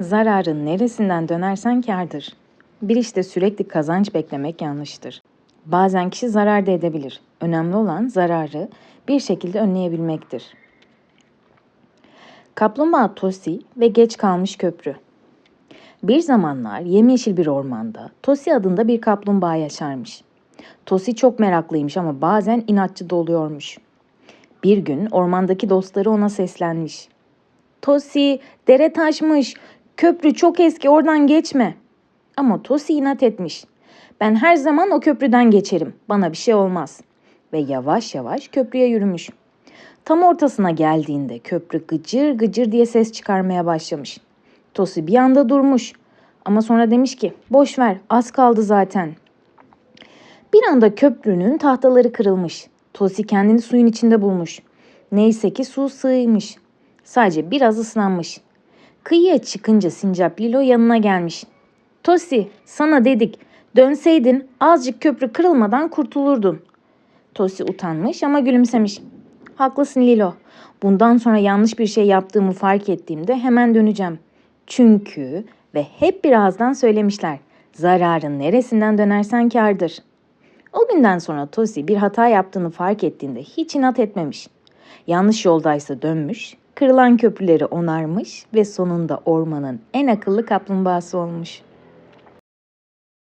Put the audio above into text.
Zararın neresinden dönersen kârdır. Bir işte sürekli kazanç beklemek yanlıştır. Bazen kişi zarar da edebilir. Önemli olan zararı bir şekilde önleyebilmektir. Kaplumbağa Tosi ve geç kalmış köprü. Bir zamanlar yemyeşil bir ormanda Tosi adında bir kaplumbağa yaşarmış. Tosi çok meraklıymış ama bazen inatçı da oluyormuş. Bir gün ormandaki dostları ona seslenmiş. Tosi, dere taşmış. Köprü çok eski, oradan geçme. Ama Tosi inat etmiş. Ben her zaman o köprüden geçerim. Bana bir şey olmaz. Ve yavaş yavaş köprüye yürümüş. Tam ortasına geldiğinde köprü gıcır gıcır diye ses çıkarmaya başlamış. Tosi bir anda durmuş. Ama sonra demiş ki, boş ver, az kaldı zaten. Bir anda köprünün tahtaları kırılmış. Tosi kendini suyun içinde bulmuş. Neyse ki su sığıymış. Sadece biraz ıslanmış. Kıyıya çıkınca Sincap Lilo yanına gelmiş. Tosi, sana dedik. Dönseydin azıcık köprü kırılmadan kurtulurdun. Tosi utanmış ama gülümsemiş. Haklısın Lilo. Bundan sonra yanlış bir şey yaptığımı fark ettiğimde hemen döneceğim. Çünkü ve hep bir ağızdan söylemişler. Zararın neresinden dönersen kârdır. O günden sonra Tosi bir hata yaptığını fark ettiğinde hiç inat etmemiş. Yanlış yoldaysa dönmüş, kırılan köprüleri onarmış ve sonunda ormanın en akıllı kaplumbağası olmuş.